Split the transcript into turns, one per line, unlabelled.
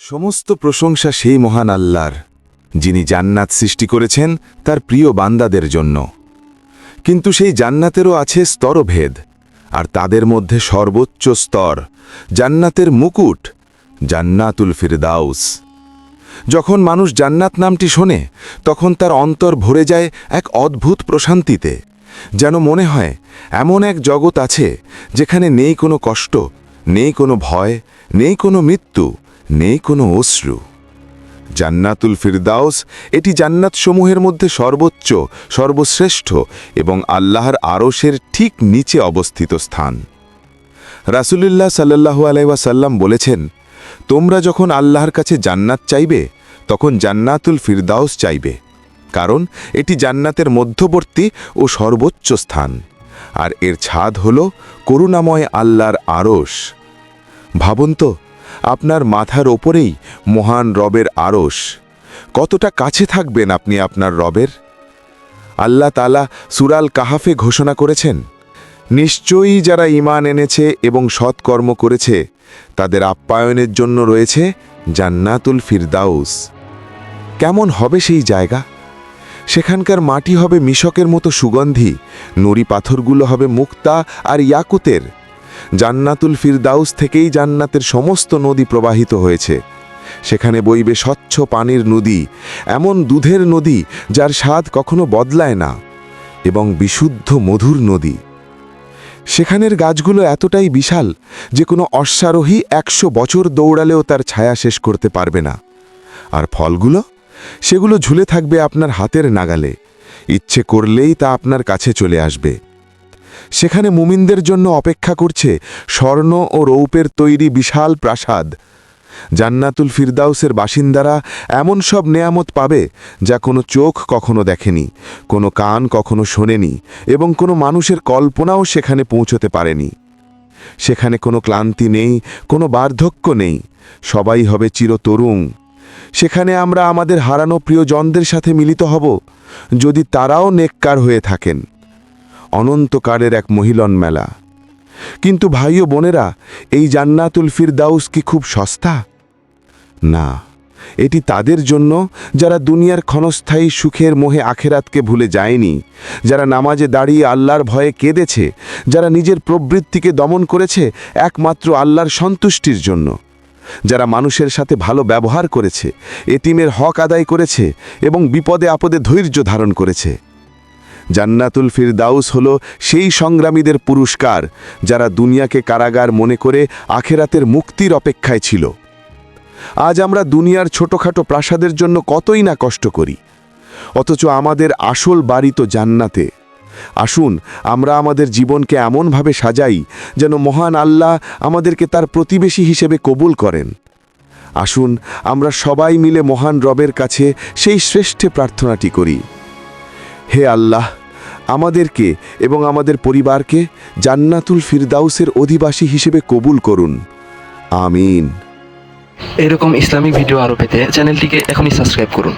সমস্ত প্রশংসা সেই মহান আল্লাহর, যিনি জান্নাত সৃষ্টি করেছেন তার প্রিয় বান্দাদের জন্য। কিন্তু সেই জান্নাতেরও আছে স্তরভেদ, আর তাদের মধ্যে সর্বোচ্চ স্তর জান্নাতের মুকুট, জান্নাতুল ফিরদাউস। যখন মানুষ জান্নাত নামটি শোনে, তখন তার অন্তর ভরে যায় এক অদ্ভুত প্রশান্তিতে, যেন মনে হয় এমন এক জগৎ আছে যেখানে নেই কোনো কষ্ট, নেই কোনো ভয়, নেই কোনো মৃত্যু। নেই কোনো অশ্রু। জান্নাতুল ফিরদাউস, এটি জান্নাতসমূহের মধ্যে সর্বোচ্চ, সর্বশ্রেষ্ঠ এবং আল্লাহর আরশের ঠিক নিচে অবস্থিত স্থান। রাসুলুল্লাহ সাল্লাল্লাহু আলাইসাল্লাম বলেছেন, তোমরা যখন আল্লাহর কাছে জান্নাত চাইবে, তখন জান্নাতুল ফিরদাউস চাইবে, কারণ এটি জান্নাতের মধ্যবর্তী ও সর্বোচ্চ স্থান। আর এর ছাদ হল করুণাময় আল্লাহর আরশ। ভাবুন তো আপনার মাথার ওপরেই মহান রবের আরশ। কতটা কাছে থাকবেন আপনি আপনার রবের? আল্লাহ তালা সুরাল কাহাফে ঘোষণা করেছেন, নিশ্চয়ই যারা ঈমান এনেছে এবং সৎকর্ম করেছে, তাদের আপ্যায়নের জন্য রয়েছে জান্নাতুল ফিরদাউস। কেমন হবে সেই জায়গা? সেখানকার মাটি হবে মিশকের মতো সুগন্ধি, নুড়ি পাথরগুলো হবে মুক্তা আর ইয়াকুতের জান্নাতুল ফিরদাউস থেকেই জান্নাতের সমস্ত নদী প্রবাহিত হয়েছে। সেখানে বইবে স্বচ্ছ পানির নদী, এমন দুধের নদী যার স্বাদ কখনো বদলায় না, এবং বিশুদ্ধ মধুর নদী। সেখানের গাছগুলো এতটাই বিশাল যে কোনো অশ্বারোহী একশো বছর দৌড়ালেও তার ছায়া শেষ করতে পারবে না। আর ফলগুলো? সেগুলো ঝুলে থাকবে আপনার হাতের নাগালে। ইচ্ছে করলেই তা আপনার কাছে চলে আসবে। সেখানে মুমিনদের জন্য অপেক্ষা করছে স্বর্ণ ও রৌপের তৈরি বিশাল প্রাসাদ। জান্নাতুল ফিরদাউসের বাসিন্দারা এমন সব নেয়ামত পাবে যা কোনো চোখ কখনো দেখেনি, কোনো কান কখনো শোনেনি এবং কোনো মানুষের কল্পনাও সেখানে পৌঁছতে পারেনি। সেখানে কোনো ক্লান্তি নেই, কোনো বার্ধক্য নেই, সবাই হবে চিরতরুণ সেখানে আমরা আমাদের হারানো প্রিয়জনদের সাথে মিলিত হব, যদি তারাও নেককার হয়ে থাকেন। অনন্তকারের এক মহিলন মেলা। কিন্তু ভাই ও বোনেরা, এই জান্নাতুল ফিরদাউস কি খুব সস্তা? না, এটি তাদের জন্য যারা দুনিয়ার ক্ষণস্থায়ী সুখের মোহে আখেরাতকে ভুলে যায়নি, যারা নামাজে দাঁড়িয়ে আল্লাহর ভয়ে কেঁদেছে, যারা নিজের প্রবৃত্তিকে দমন করেছে একমাত্র আল্লাহর সন্তুষ্টির জন্য। যারা মানুষের সাথে ভালো ব্যবহার করেছে, এতিমের হক আদায় করেছে এবং বিপদে আপদে ধৈর্য ধারণ করেছে। জান্নাতুল ফিরদাউস হল সেই সংগ্রামীদের পুরস্কার যারা দুনিয়াকে কারাগার মনে করে আখেরাতের মুক্তির অপেক্ষায় ছিল। আজ আমরা দুনিয়ার ছোটোখাটো প্রাসাদের জন্য কতই না কষ্ট করি। অথচ আমাদের আসল বাড়ি তো জান্নাতে। আসুন, আমরা আমাদের জীবনকে এমনভাবে সাজাই যেন মহান আল্লাহ আমাদেরকে তার প্রতিবেশী হিসেবে কবুল করেন। আসুন, আমরা সবাই মিলে মহান রবের কাছে সেই শ্রেষ্ঠ প্রার্থনাটি করি। হে আল্লাহ, আমাদেরকে এবং আমাদের পরিবারকে জান্নাতুল ফিরদাউসের অধিবাসী হিসেবে কবুল করুন। আমিন।
এরকম ইসলামিক ভিডিও আরও পেতে চ্যানেলটিকে এখনই সাবস্ক্রাইব করুন।